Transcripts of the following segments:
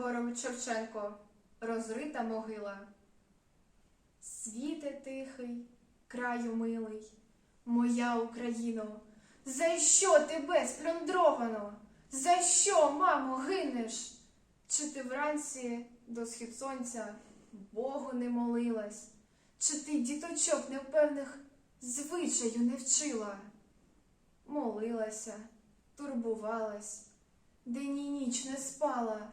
Григорович Шевченко, розрита могила. Світе тихий, краю милий, моя Україно, за що тебе сплюндровано? За що, мамо, гинеш? Чи ти вранці до схід сонця Богу не молилась? Чи ти діточок невпевних звичаю не вчила? Молилася, турбувалась, день і ніч не спала,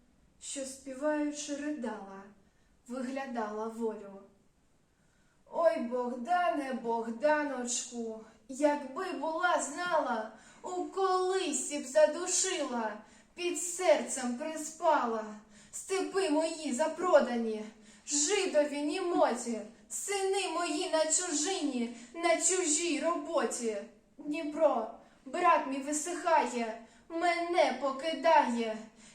що співаючи ридала, виглядала волю. Ой, Богдане, Богданочку, якби була знала, у колисі б задушила, під серцем приспала, степи мої запродані, жидові німоті, сини мої на чужині, на чужій роботі. Дніпро, брат мій висихає, мене покидає,